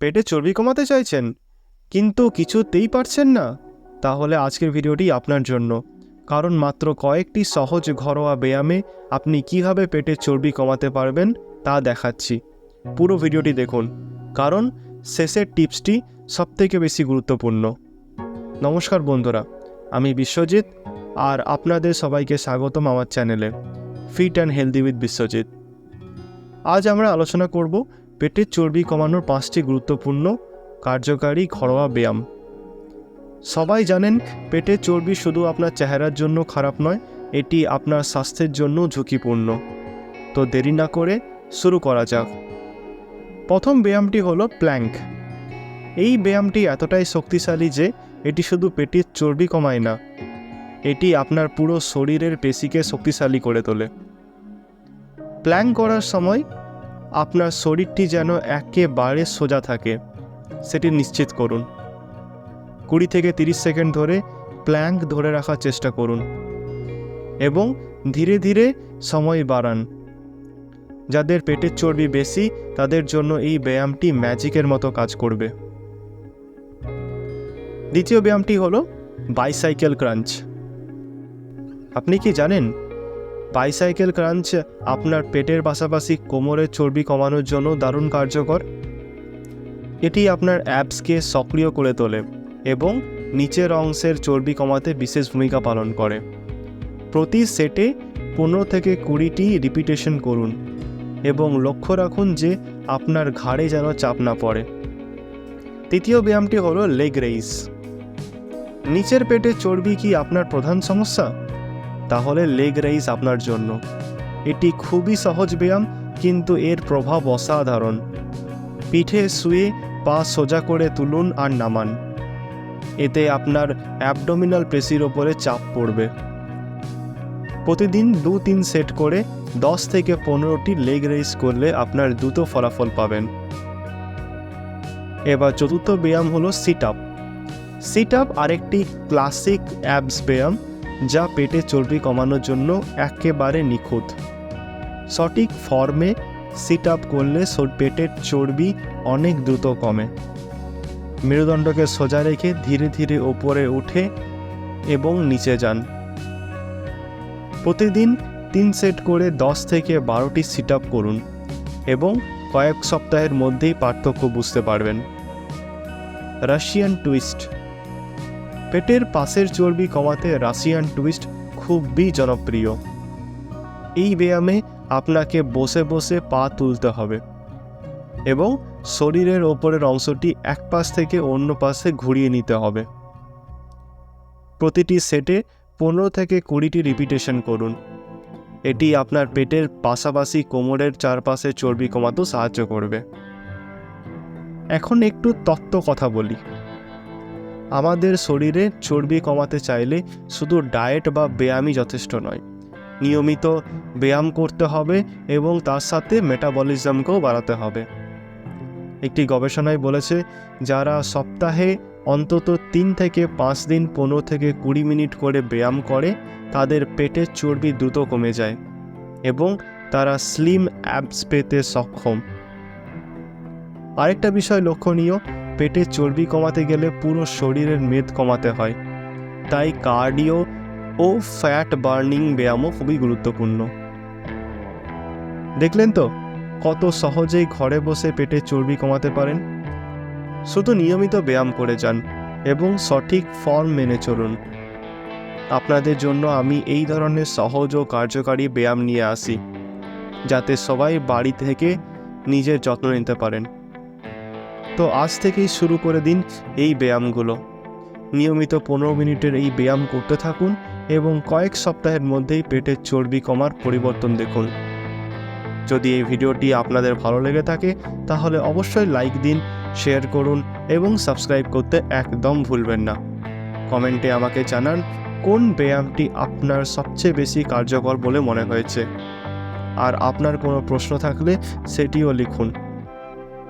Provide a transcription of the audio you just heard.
পেটে চর্বি কমাতে চাইছেন, কিন্তু কিছুতেই পারছেন না? তাহলে আজকের ভিডিওটি আপনার জন্য। কারণ মাত্র কয়েকটি সহজ ঘরোয়া ব্যায়ামে আপনি কীভাবে পেটের চর্বি কমাতে পারবেন তা দেখাচ্ছি। পুরো ভিডিওটি দেখুন, কারণ শেষের টিপসটি সবথেকে বেশি গুরুত্বপূর্ণ। নমস্কার বন্ধুরা, আমি বিশ্বজিৎ, আর আপনাদের সবাইকে স্বাগতম আমার চ্যানেলে, fit and healthy with Biswajit. আজ আমরা আলোচনা করব পেটের চর্বি কমানোর পাঁচটি গুরুত্বপূর্ণ কার্যকারী ঘরোয়া ব্যায়াম। সবাই জানেন, পেটের চর্বি শুধু আপনার চেহারার জন্য খারাপ নয়, এটি আপনার স্বাস্থ্যের জন্য ঝুঁকিপূর্ণ। তো দেরি না করে শুরু করা যাক। প্রথম ব্যায়ামটি হলো প্ল্যাঙ্ক। এই ব্যায়ামটি এতটাই শক্তিশালী যে এটি শুধু পেটের চর্বি কমায় না, এটি আপনার পুরো শরীরের পেশিকে শক্তিশালী করে তোলে। প্ল্যাঙ্ক করার সময় আপনার শরীরটি যেন একেবারে সোজা থাকে, সেটি নিশ্চিত করুন। কুড়ি থেকে তিরিশ সেকেন্ড ধরে প্ল্যাঙ্ক ধরে রাখার চেষ্টা করুন এবং ধীরে ধীরে সময় বাড়ান। যাদের পেটের চর্বি বেশি, তাদের জন্য এই ব্যায়ামটি ম্যাজিকের মতো কাজ করবে। দ্বিতীয় ব্যায়ামটি হলো বাইসাইকেল ক্রাঞ্চ। আপনি কি জানেন বাইসাইকেল ক্রাঞ্চ আপনার পেটের পাশাপাশি কোমরের চর্বি কমানোর জন্য দারুণ কার্যকর। এটি আপনার অ্যাপসকে সক্রিয় করে তোলে এবং নিচের অংশের চর্বি কমাতে বিশেষ ভূমিকা পালন করে। প্রতি সেটে পনেরো থেকে কুড়িটি রিপিটেশন করুন এবং লক্ষ্য রাখুন যে আপনার ঘাড়ে যেন চাপ না পড়ে। তৃতীয় ব্যায়ামটি হলো লেগ রেইস। নিচের পেটে চর্বি কি আপনার প্রধান সমস্যা? তাহলে লেগ রেইস আপনার জন্য। এটি খুবই সহজ ব্যায়াম, কিন্তু এর প্রভাব অসাধারণ। পিঠে শুয়ে পা সোজা করে তুলুন আর নামান। এতে আপনার অ্যাবডোমিনাল পেশির ওপরে চাপ পড়বে। প্রতিদিন দু তিন সেট করে দশ থেকে পনেরোটি লেগ রেইস করলে আপনার দ্রুত ফলাফল পাবেন। এবার চতুর্থ ব্যায়াম হলো সিট আপ সিট আপ আরেকটি ক্লাসিক অ্যাবস ব্যায়াম। যা পেটে চর্বি কমানোর জন্য একেবারে নিখুঁত। সঠিক ফর্মে সিট আপ করলে পেটের চর্বি অনেক দ্রুত কমে। মেরুদণ্ডকে সোজা রেখে ধীরে ধীরে ওপরে উঠে এবং নিচে যান। প্রতিদিন তিন সেট করে দশ থেকে বারোটি সিট আপ করুন এবং কয়েক সপ্তাহের মধ্যেই পার্থক্য বুঝতে পারবেন। রাশিয়ান টুইস্ট পেটের পাশের চর্বি কমাতে রাশিয়ান টুইস্ট খুবই জনপ্রিয়। এই ব্যায়ামে আপনাকে বসে বসে পা তুলতে হবে এবং শরীরের ওপরের অংশটি এক পাশ থেকে অন্য পাশে ঘুরিয়ে নিতে হবে। প্রতিটি সেটে পনেরো থেকে কুড়িটি রিপিটেশন করুন। এটি আপনার পেটের পাশাপাশি কোমরের চারপাশে চর্বি কমাতেও সাহায্য করবে। এখন একটু তত্ত্ব কথা বলি। আমাদের শরীরে চর্বি কমাতে চাইলে শুধু ডায়েট বা ব্যায়ামই যথেষ্ট নয়। নিয়মিত ব্যায়াম করতে হবে এবং তার সাথে মেটাবলিজমকেও বাড়াতে হবে। একটি গবেষণায় বলেছে, যারা সপ্তাহে অন্তত তিন থেকে পাঁচ দিন পনেরো থেকে কুড়ি মিনিট করে ব্যায়াম করে, তাদের পেটের চর্বি দ্রুত কমে যায় এবং তারা স্লিম অ্যাপস পেতে সক্ষম। আরেকটা বিষয় লক্ষণীয় পেটের চর্বি কমাতে গেলে পুরো শরীরের মেদ কমাতে হয়। তাই কার্ডিও ও ফ্যাট বার্নিং ব্যায়ামও খুবই গুরুত্বপূর্ণ। দেখলেন তো কত সহজেই ঘরে বসে পেটের চর্বি কমাতে পারেন? শুধু নিয়মিত ব্যায়াম করে যান এবং সঠিক ফর্ম মেনে চলুন। আপনাদের জন্য আমি এই ধরনের সহজ ও কার্যকারী ব্যায়াম নিয়ে আসি, যাতে সবাই বাড়ি থেকে নিজের যত্ন নিতে পারেন। তো আজ থেকেই শুরু করে দিন এই ব্যায়ামগুলো। নিয়মিত পনেরো মিনিটের এই ব্যায়াম করতে থাকুন এবং কয়েক সপ্তাহের মধ্যেই পেটের চর্বি কমার পরিবর্তন দেখুন। যদি এই ভিডিওটি আপনাদের ভালো লেগে থাকে, তাহলে অবশ্যই লাইক দিন, শেয়ার করুন এবং সাবস্ক্রাইব করতে একদম ভুলবেন না। কমেন্টে আমাকে জানান, কোন ব্যায়ামটি আপনার সবচেয়ে বেশি কার্যকর বলে মনে হয়েছে? আর আপনার কোনো প্রশ্ন থাকলে সেটিও লিখুন।